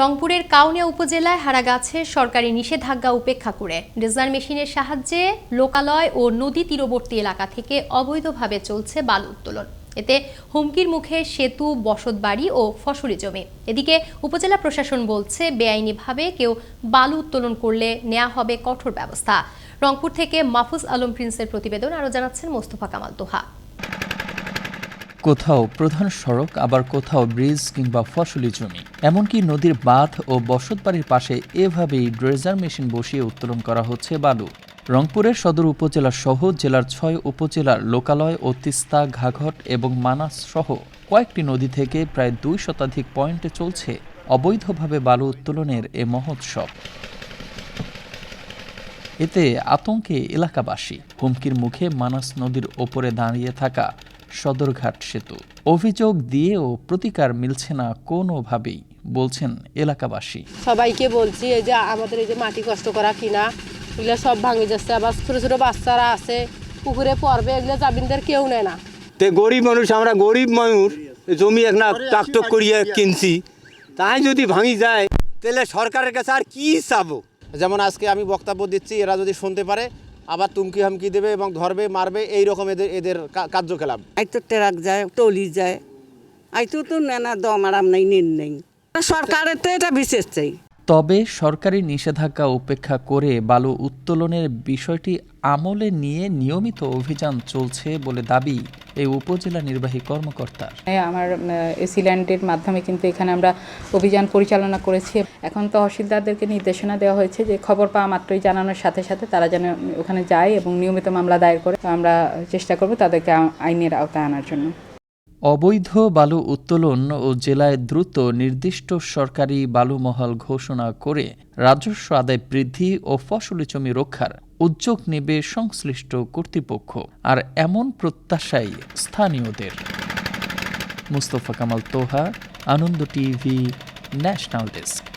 রংপুরের কাউনিয়া উপজেলায় হারাগাছে সরকারি নিষেধাজ্ঞা উপেক্ষা করে। ড্রেজার মেশিনের সাহায্যে লোকালয় ও নদী তীরবর্তী এলাকা থেকে অবৈধভাবে চলছে বালু উত্তোলন। এতে হুমকির মুখে সেতু, বসতবাড়ি ও ফসলি জমি। এদিকে উপজেলা প্রশাসন বলছে, বেআইনিভাবে কেউ বালু উত্তোলন করলে নেওয়া হবে কঠোর ব্যবস্থা। রংপুর থেকে মাহফুজ আলম প্রিন্সের প্রতিবেদন আরও জানাচ্ছেন মোস্তফা কামাল তোহা। কোথাও প্রধান সড়ক, আবার কোথাও ব্রিজ কিংবা ফসলি জমি। এমনকি নদীর বাঁধ ও বসতবাড়ির পাশে এভাবেই ড্রেজার মেশিন বসিয়ে উত্তোলন করা হচ্ছে বালু। রংপুরের সদর উপজেলা সহ জেলার ছয় উপজেলার লোকালয় ও তিস্তা, ঘাঘট এবং মানাস সহ কয়েকটি নদী থেকে প্রায় দুই শতাধিক পয়েন্টে চলছে অবৈধভাবে বালু উত্তোলনের এ মহোৎসব। এতে আতঙ্কে এলাকাবাসী। হুমকির মুখে মানাস নদীর ওপরে দাঁড়িয়ে থাকা সদরঘাট সেতু। অভিযোগ দিয়েও প্রতিকার মিলছে না কোনোভাবেই বলছেন এলাকাবাসী। সবাইকে বলছি এই যে আমাদের এই যে মাটি কষ্ট করা কিনা এগুলো সব ভাঙে যাচ্ছে। আবার ছোটো ছোটো বাচ্চারা আছে পুকুরে পড়বে এগুলো জামিনদের কেউ নেয় না। তে গরিব মানুষ আমরা গরিব মানুষ জমি একটা টাকটক করিয়ে কিনছি তাই যদি ভাঙি যায় তাহলে সরকারের কাছে আর কি চাবো? যেমন আজকে আমি বক্তব্য দিচ্ছি এরা যদি শুনতে পারে আবার তুমকি হামকি দেবে এবং ধরবে মারবে এই রকম এদের এদের কার্যকলাপ। আই তো ট্রাক যায় টলি যায়। আই তো তো নানা দম আরাম নাই নিন নেই। সরকারের তো এটা বিশেষ চাই। তবে সরকারি নিষেধাজ্ঞা উপেক্ষা করে বালু উত্তোলনের বিষয়টি আমলে নিয়ে নিয়মিত অভিযান চলছে বলে দাবি। এই উপজেলা নির্বাহী কর্মকর্তার। হ্যাঁ, আমার এসি ল্যান্ডের মাধ্যমে কিন্তু এখানে আমরা অভিযান পরিচালনা করেছি। এখন তহসিলদারদেরকে নির্দেশনা দেওয়া হয়েছে যে খবর পাওয়া মাত্রই জানানোর সাথে সাথে তারা যেন ওখানে যায় এবং নিয়মিত মামলা দায়ের করে আমরা চেষ্টা করব তাদেরকে আইনের আওতায় আনার জন্য। অবৈধ বালু উত্তোলন ও জেলায় দ্রুত নির্দিষ্ট সরকারি বালুমহল ঘোষণা করে রাজস্ব আদায় বৃদ্ধি ও ফসলি জমি রক্ষার উদ্যোগ নেবে সংশ্লিষ্ট কর্তৃপক্ষ। আর এমন প্রত্যাশাই স্থানীয়দের। Mustafa Kamal Toha, Ananda TV, national desk.